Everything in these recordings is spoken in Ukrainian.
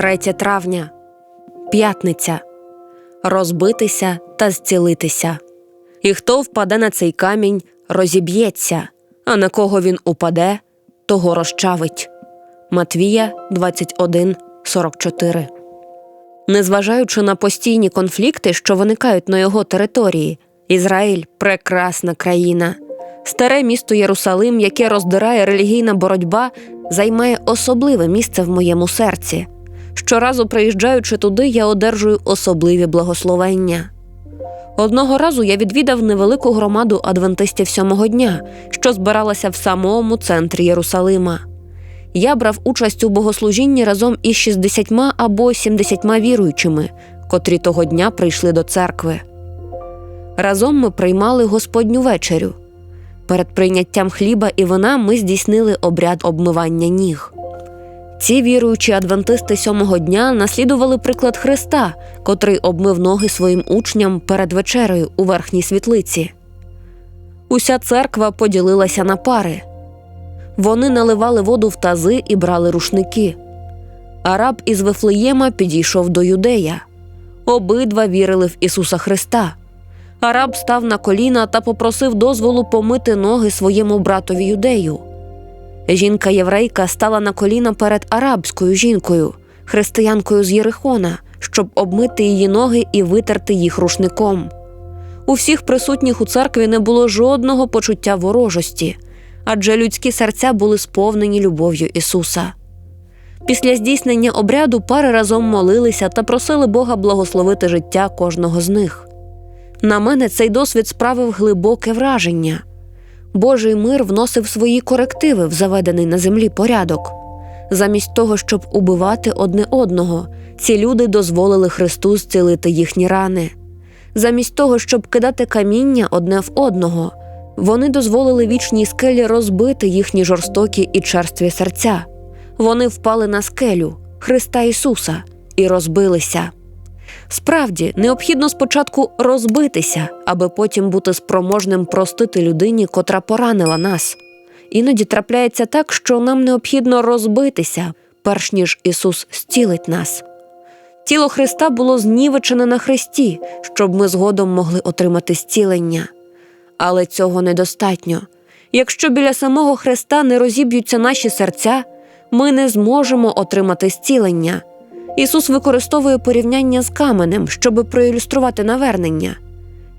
3 травня, п'ятниця. Розбитися та зцілитися. І хто впаде на цей камінь, розіб'ється, а на кого він упаде, того розчавить. Матвія 21, 44 Незважаючи на постійні конфлікти, що виникають на його території, Ізраїль прекрасна країна. Старе місто Єрусалим, яке роздирає релігійна боротьба, займає особливе місце в моєму серці. Щоразу приїжджаючи туди, я одержую особливі благословення. Одного разу я відвідав невелику громаду адвентистів сьомого дня, що збиралася в самому центрі Єрусалима. Я брав участь у богослужінні разом із 60 або 70 віруючими, котрі того дня прийшли до церкви. Разом ми приймали Господню вечерю. Перед прийняттям хліба і вина ми здійснили обряд обмивання ніг. Ці віруючі адвентисти сьомого дня наслідували приклад Христа, котрий обмив ноги своїм учням перед вечерею у верхній світлиці. Уся церква поділилася на пари. Вони наливали воду в тази і брали рушники. Араб із Вифлеєма підійшов до юдея. Обидва вірили в Ісуса Христа. Араб став на коліна та попросив дозволу помити ноги своєму братові юдею. Жінка єврейка стала на коліна перед арабською жінкою, християнкою з Єрихона, щоб обмити її ноги і витерти їх рушником. У всіх присутніх у церкві не було жодного почуття ворожості, адже людські серця були сповнені любов'ю Ісуса. Після здійснення обряду пари разом молилися та просили Бога благословити життя кожного з них. На мене цей досвід справив глибоке враження. Божий мир вносив свої корективи в заведений на землі порядок. Замість того, щоб убивати одне одного, ці люди дозволили Христу зцілити їхні рани. Замість того, щоб кидати каміння одне в одного, вони дозволили вічній скелі розбити їхні жорстокі і черстві серця. Вони впали на скелю Христа Ісуса і розбилися. Справді, необхідно спочатку розбитися, аби потім бути спроможним простити людині, котра поранила нас. Іноді трапляється так, що нам необхідно розбитися, перш ніж Ісус зцілить нас. Тіло Христа було знівечене на Христі, щоб ми згодом могли отримати зцілення. Але цього недостатньо. Якщо біля самого Христа не розіб'ються наші серця, ми не зможемо отримати зцілення. Ісус використовує порівняння з каменем, щоб проілюструвати навернення.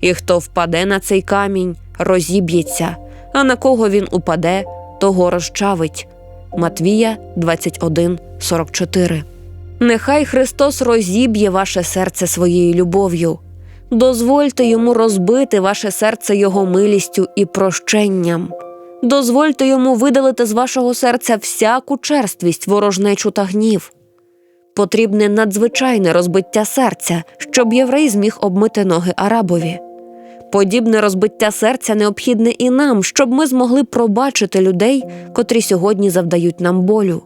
І хто впаде на цей камінь, розіб'ється, а на кого він упаде, того розчавить. Матвія 21, 44 Нехай Христос розіб'є ваше серце своєю любов'ю. Дозвольте йому розбити ваше серце Його милістю і прощенням. Дозвольте йому видалити з вашого серця всяку черствість, ворожнечу та гнів. Потрібне надзвичайне розбиття серця, щоб єврей зміг обмити ноги арабові. Подібне розбиття серця необхідне і нам, щоб ми змогли пробачити людей, котрі сьогодні завдають нам болю.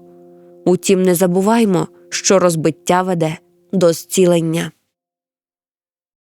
Утім, не забуваймо, що розбиття веде до зцілення.